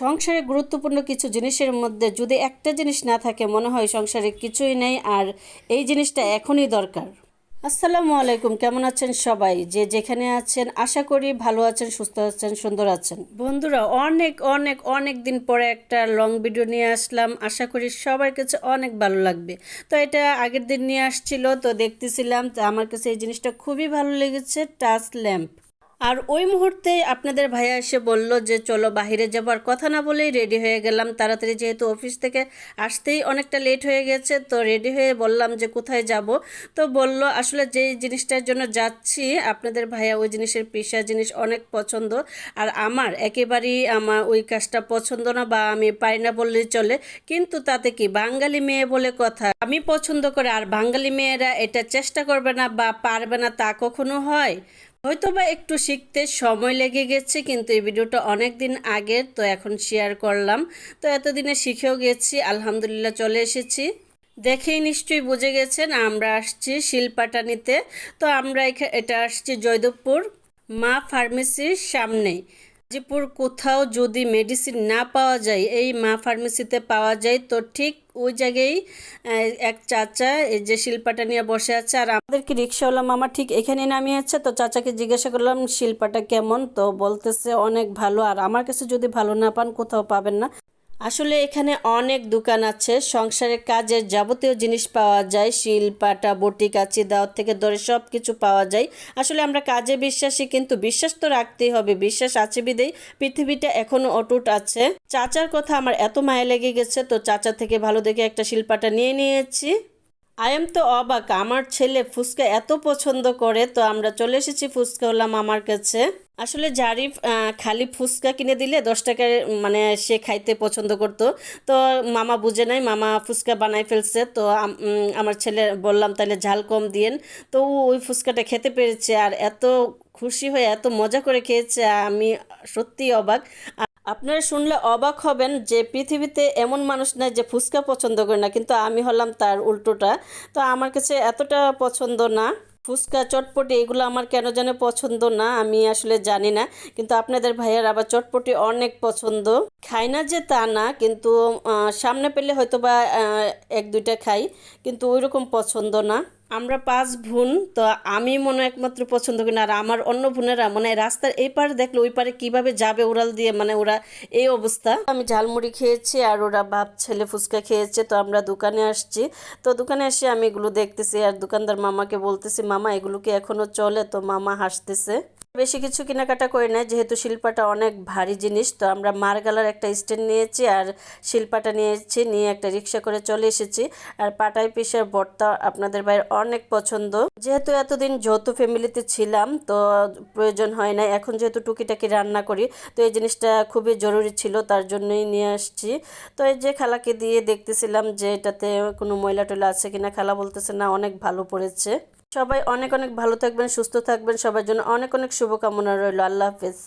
সংসারে গুরুত্বপূর্ণ কিছু জিনিসের মধ্যে যদি একটা জিনিস না থাকে, মনে হয় সংসারে কিছুই নেই আর এই জিনিসটা এখনই দরকার। আসসালামু আলাইকুম, কেমন আছেন সবাই? যে যেখানে আছেন, আশা করি ভালো আছেন, সুস্থ আছেন, সুন্দর আছেন। বন্ধুরা, অনেক অনেক অনেক দিন পরে একটা লং ভিডিও নিয়ে আসলাম। আশা করি সবার কাছে অনেক ভালো লাগবে। তো এটা আগের দিন নিয়ে আসছিল, তো দেখতেছিলাম তো আমার কাছে এই জিনিসটা খুবই ভালো লেগেছে টাচ ল্যাম্প আর ওই মুহূর্তে আপনাদের ভাইয়া এসে বলল যে, চলো বাইরে যাবার কথা না বলেই রেডি হয়ে গেলাম। তাড়াতাড়ি যেহেতু অফিস থেকে আসতেই অনেকটা লেট হয়ে গেছে, তো রেডি হয়ে বললাম যে, কোথায় যাব? তো বলল, আসলে যে জিনিসটার জন্য যাচ্ছি, আপনাদের ভাইয়া ওই জিনিসের পেশা জিনিস অনেক পছন্দ। আর আমার একেবারেই আমার ওই কাজটা পছন্দ না বা আমি পাই না বললেই চলে। কিন্তু তাতে কি, বাঙালি মেয়ে বলে কথা। আমি পছন্দ করে, আর বাঙালি মেয়েরা এটা চেষ্টা করবে না বা পারবে না তা কখনো হয়? হয়তো বা একটু শিখতে সময় লেগে গেছে, কিন্তু এই ভিডিওটা অনেক দিন আগের, তো এখন শেয়ার করলাম। তো এতদিনে শিখেও গেছি, আলহামদুলিল্লাহ চলে এসেছি। দেখেই নিশ্চয়ই বুঝে গেছেন, আমরা আসছি শিলপাটানিতে। তো আমরা এটা আসছি জয়দেবপুর মা ফার্মেসির সামনেই। গাজীপুর কোথাও যদি মেডিসিন না পাওয়া যায়, এই মা ফার্মেসিতে পাওয়া যায়, তো ঠিক ওই জায়গায় এক চাচা, এই যে শিল্পাটা নিয়ে বসে আছে, আর আমাদেরকে রিক্সাওয়ালা মামা ঠিক এখানে নামিয়েছে তো চাচাকে জিজ্ঞাসা করলাম, শিল্পাটা কেমন? তো বলতেছে, অনেক ভালো। আর আমার কাছে যদি ভালো না পান, কোথাও পাবেন না। আসলে এখানে অনেক দোকান আছে। সংসারের কাজের যাবতীয় জিনিস পাওয়া যায়। শিল, পাটা, বটি, কাচি দাওয়ার থেকে ধরে সব কিছু পাওয়া যায়। আসলে আমরা কাজে বিশ্বাসী, কিন্তু বিশ্বাস তো রাখতেই হবে। বিশ্বাস আছে বিদেই পৃথিবীটা এখনও অটুট আছে। চাচার কথা আমার এত মায়া লেগে গেছে। তো চাচা থেকে ভালো দেখে একটা শিলপাটা নিয়ে নিয়েছি। আই এম তো অবাক আমার ছেলে ফুচকা এত পছন্দ করে তো আমরা চলে এসেছি ফুচকা হলাম আমার কাছে। আসলে আহ, খালি ফুচকা কিনে দিলে দশ টাকার মানে সে খাইতে পছন্দ করতো। তো মামা বুঝে নাই মামা ফুচকা বানাই ফেলছে তো আমার ছেলে বললাম তাহলে ঝাল কম দিয়েন। তো ওই ফুচকাটা খেতে পেরেছে আর এত খুশি হয়ে এত মজা করে খেয়েছে আমি সত্যি অবাক। আপনারা শুনলে অবাক হবেন যে পৃথিবীতে এমন মানুষ নাই যে ফুচকা পছন্দ করে না, কিন্তু আমি হলাম তার উল্টোটা। তো আমার কাছে এতটা পছন্দ না। ফুচকা চটপটি এগুলো আমার কেন যেন পছন্দ না, আমি আসলে জানি না। কিন্তু আপনাদের ভাইয়ার আবার চটপটি অনেক পছন্দ। খাই না যে তা না, কিন্তু সামনে পেলে হয়তো বা এক দুইটা খাই, কিন্তু ওই রকম পছন্দ না। আমরা পাঁচ বোন তো আমি মনে একমাত্র পছন্দ করি না, আর আমার অন্য বোনেরা মানে রাস্তার এই পারে দেখলে ওই পারে কীভাবে যাবে উড়াল দিয়ে মানে ওরা এই অবস্থা। আমি ঝালমুড়ি খেয়েছি, আর ওরা বাপ ছেলে ফুচকা খেয়েছে, তো আমরা দোকানে আসছি। তো দোকানে এসে আমি এগুলো দেখতেছি, আর দোকানদার মামাকে বলতেছি, মামা, এগুলো কি এখনও চলে? তো মামা হাসতেছে। বেশি কিছু কেনাকাটা করি না যেহেতু শিল্পাটা অনেক ভারী জিনিস, তো আমরা মারগালার একটা স্ট্যান্ড নিয়েছি আর শিল্পাটা নিয়েছি, নিয়ে একটা রিক্সা করে চলে এসেছি। আর পাটাই পিসের ভর্তা আপনাদের ভাইয়ের অনেক পছন্দ। যেহেতু এতদিন যৌথ ফ্যামিলিতে ছিলাম, তো প্রয়োজন হয় না এখন যেহেতু টুকিটাকি রান্না করি, তো এই জিনিসটা খুবই জরুরি ছিল, তার জন্যই নিয়ে আসছি। তো এই যে খালাকে দিয়ে দেখতেছিলাম যে এটাতে কোনো ময়লা টয়লা আছে কিনা, খালা বলতেছে না, অনেক ভালো পড়েছে। সবাই অনেক অনেক ভালো থাকবেন, সুস্থ থাকবেন। সবার জন্য অনেক অনেক শুভকামনা রইল। আল্লাহ হাফেজ।